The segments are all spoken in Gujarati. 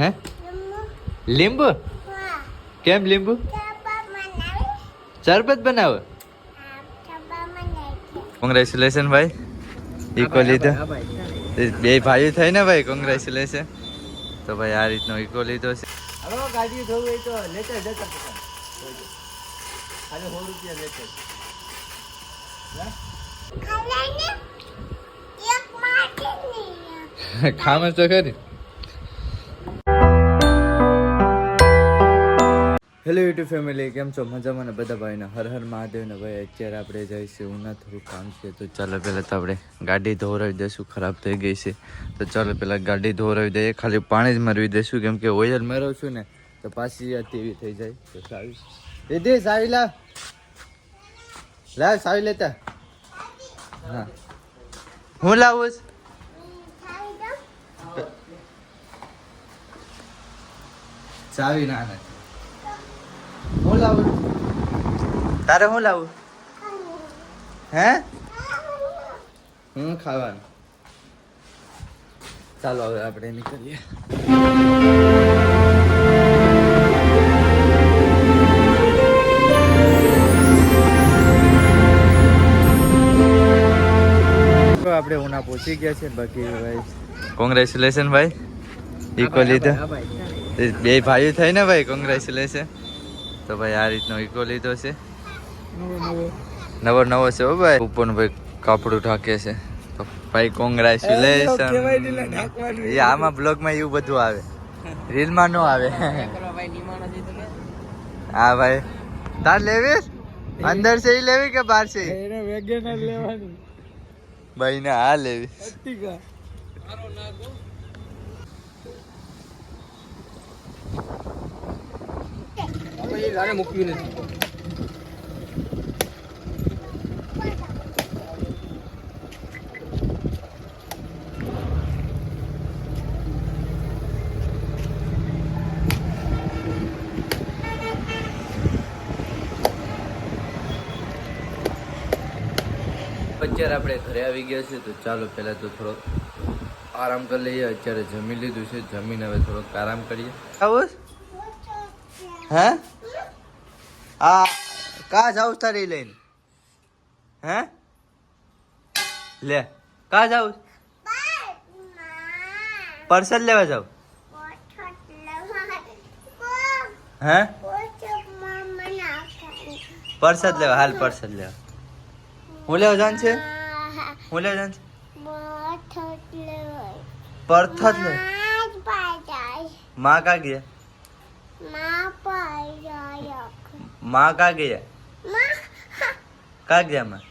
હે? લીંબુ? કેમ લીંબુ? શરબત બનાવો? કોંગ્રેચ્યુલેશન ભાઈ. ઈકો લીધો. બે ભાઈઓ થઈ ને ભાઈ કોંગ્રેચ્યુલેશન તો ભાઈ આ રીતનો ઈકો લીધો છે. ગાડી ધોવું હોય તો લેતે જતા ખાલી સો રૂપિયા લેતે ખામ તો ખરી. હેલો યુટ્યુબ ફેમિલી કેમ છો? મજામાં ને બધા ભાઈને? હર હર મહાદેવને ભાઈ, અત્યારે આપણે જઈશું. ઉના થોડું કામ છે, તો ચાલો પહેલાં તો આપણે ગાડી ધોવરાવી દઈશું. ખરાબ થઈ ગઈ છે. તો ચાલો પહેલાં ગાડી ધોવરાવી દઈએ. ખાલી પાણી જ મરવી દઈશું, કેમ કે ઓઇલ મેળવું છું ને, તો પાછી આ તેવી થઈ જાય. તો સાવી દીદી, સાવી લા. લા સાવી લેતા હા. હું લાવું? ચાવી ના લાવું તારે શું લાવું? હે? હું ખાવાનું. ચાલો હવે આપણે નીકળીએ. તો આપણે ઉના પહોંચી ગયા છે બાકી ભાઈ. કોંગ્રેચ્યુલેશન ભાઈ. ઇકો લીધો. બે ભાઈઓ થઈ ને ભાઈ કોંગ્રેચ્યુલેશન તો ભાઈ આ રીતનો ઈકો લીધો છે. નવો નવો. છે હો ભાઈ. ઉપર ભાઈ કાપડું ઢાકે છે. તો ભાઈ કોંગ્રેચ્યુલેશન એ આમાં બ્લોગમાં એવું બધું આવે. રીલમાં નો આવે. હા ભાઈ. તાર લેવી અંદર છે એ લેવી કે બહાર છે ભાઈ ને આ લેવી. મૂક્યું નથી. અત્યારે આપણે ઘરે આવી ગયા છે તો ચાલો પહેલાં તો થોડો આરામ કરી લઈએ. અત્યારે જમી લીધું છે જમીને હવે થોડોક આરામ કરીએ. આવું? હે? આ કા જાવ તારી લઈને? હે? લે કા જાવ પરસદ લેવા જાવ હે? પરસદ લેવા હાલ પરસદ લેવા. હું લેવા જાન છે? હું લેવા જાન છે? પરથત લે. માં કા ગયા માં કા ગયા કા ગયા માં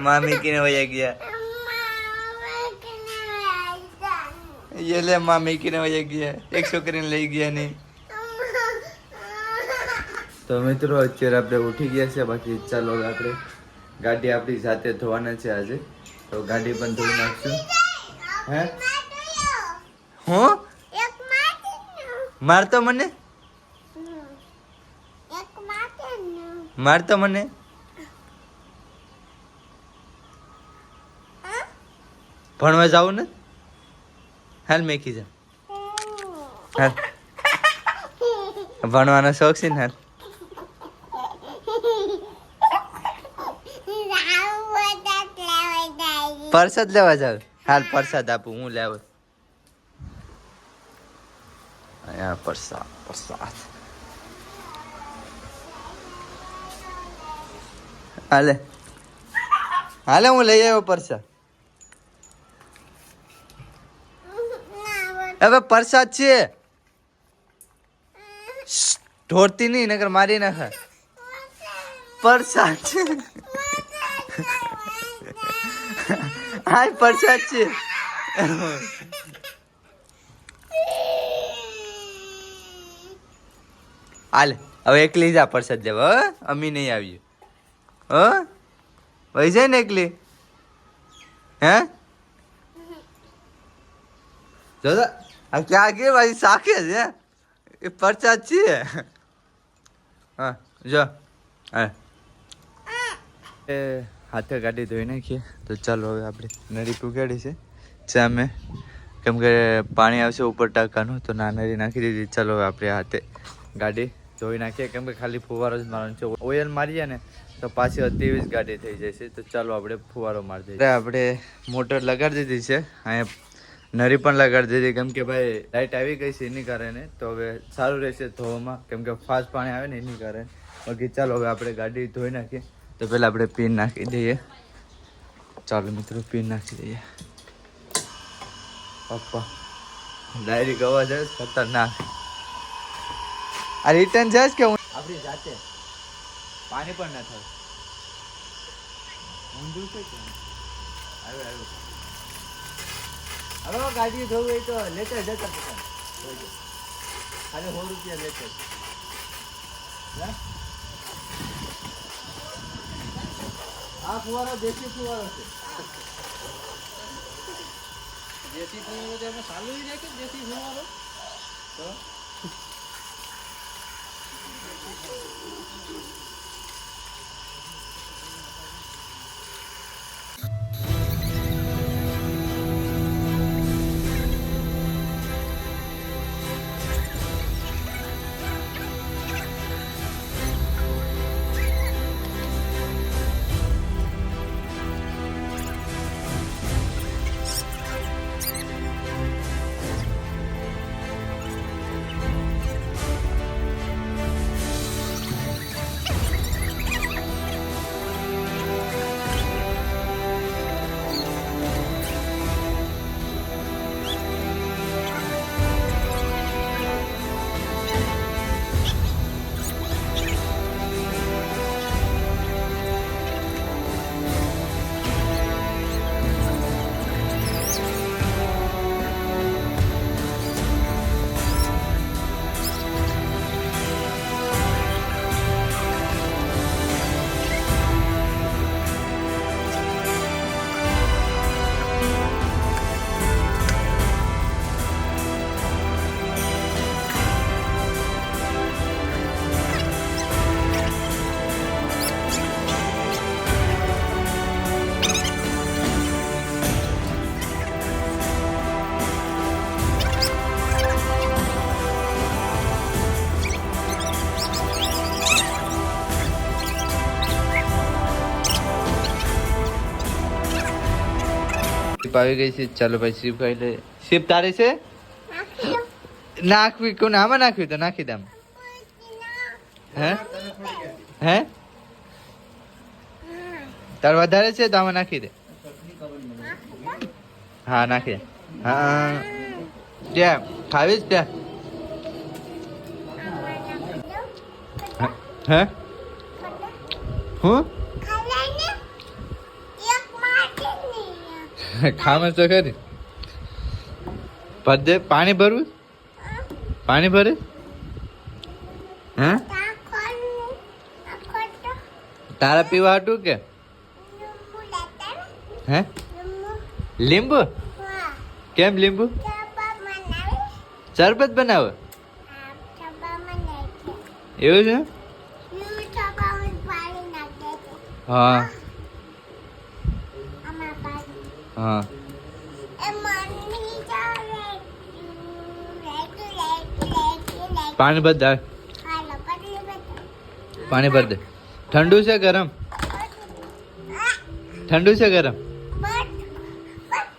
મામી કીને વયા ગયા ये ले मामी કીને વયા ગયા એક છોકરીને લઈ ગયા નહીં તો મિત્રો અત્યારે આપણે ઉઠી ગયા છે બાકી ચાલો હવે આપણે ગાડી આપણી જાતે ધોવાના છે આજે તો ગાડી પણ ધોઈ નાખશું હે હું મારતો મને મારતો મને? ભણવા જાવું ને? હાલ મેકી જા. હાલ. ભણવાનો શોખ છે ને હાલ. પરસાદ લેવા જાવ. હાલ પરસાદ આપું, હું લેવું. અહીંયા પરસાદ પરસાદ. હાલે. હાલે, હું લઈ આવ્યો પરસાદ હવે પરસાદ છે. ઢોરતી નહીં, નકર મારી નાખે. પરસાદ છે. હા પરસાદ છે. હાલે, હવે એકલી જા પરસાદ દેવા અમી નહીં આવ્યું હો? વહી જાય ને એકલી? હે? જો આ ક્યાં ગઈ ભાઈ સાખે છે? એ પરચા છીએ. હા, જો એ હાથે ગાડી ધોઈ નાખીએ તો ચાલો હવે આપણે નળી પુગાડી છે. ચા મેં કેમ કે પાણી આવશે ઉપર ટાંકાનું, તો ના નળી નાખી દીધી. ચાલો હવે આપણે હાથે ગાડી ધોઈ નાખીએ. કેમ કે ખાલી ફુવારો જ મારવાનો છે. ઓઇલ મારીએ ને તો પાછી અતિવી જ ગાડી થઈ જશે તો ચાલો આપણે ફુવારો મારી દઈએ. આપણે મોટર લગાડી દીધી છે. અહીંયા નરી પણ લગાડી દીધી. કેમ કે ભાઈ લાઇટ આવી ગઈ છે એની કારણે. તો હવે સારું રહેશે ધોવામાં. કેમ કે ફાસ્ટ પાણી આવે ને એની કારણે. બાકી ચાલો હવે આપણે ગાડી ધોઈ નાખીએ. તો પહેલાં આપણે પિન નાખી દઈએ. ચાલો મિત્રો પિન નાખી દઈએ. પપ્પા ડાયરેક્ટ અવાજ ખતરનાક. આ રિટર્ન છે કે હું આપણી જાતે. પાણી પણ ના થાય. ઊંધું છે કે આવ્યું આવ્યું હવે ગાડી ધોવી હોય તો લેટર જતા પકડ ખાલી સો રૂપિયા લેટર? આ ફુવારો દેશી ફુવારો છે. દેશી ફુવારો તો એમાં સારું રહે કે દેશી ફુવારો? તો? શીપ આવી ગઈ છે. ચાલો ભાઈ શીપ ખાઈ લે શીપ તારી છે? નાખવી, કોને? આમાં નાખવી તો નાખી દે હે? હે? તાર વધારે છે તો આમાં નાખી દે. હા, નાખી હા. ત્યાં ખાવીશ ત્યાં? હે? હું? ખામાં તો ખરી. ભર દે પાણી ભરવું? પાણી ભરે? હે? તારા પીવા હતું કે? હે? લીંબુ? કેમ લીંબુ? શરબત બનાવે? એવું છે. હા. હા. પાણી ભર દે પાણી ભર દે. ઠંડુ છે ગરમ? ઠંડુ છે ગરમ?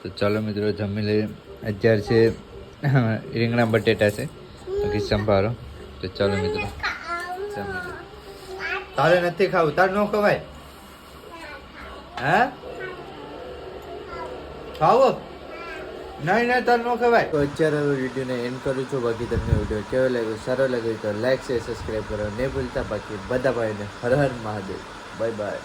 તો ચાલો મિત્રો જમી લઈએ. અત્યારે છે રીંગણા બટેટા છે. બાકી સંભારો. તો ચાલો મિત્રો. તારે નથી ખાવું તારે ન ખવાય? હે? ખાવો. નહીં નહીં, તાર નો કહેવાય તો અત્યારે હું વિડીયોને એન્ડ કરું છું. બાકી તમને વીડિયો કેવો લાગ્યો? સારો લાગ્યો તો લાઈક શેર સબસ્ક્રાઈબ કરો. નહીં ભૂલતા બાકી બધા ભાઈને હર હર મહાદેવ. Bye bye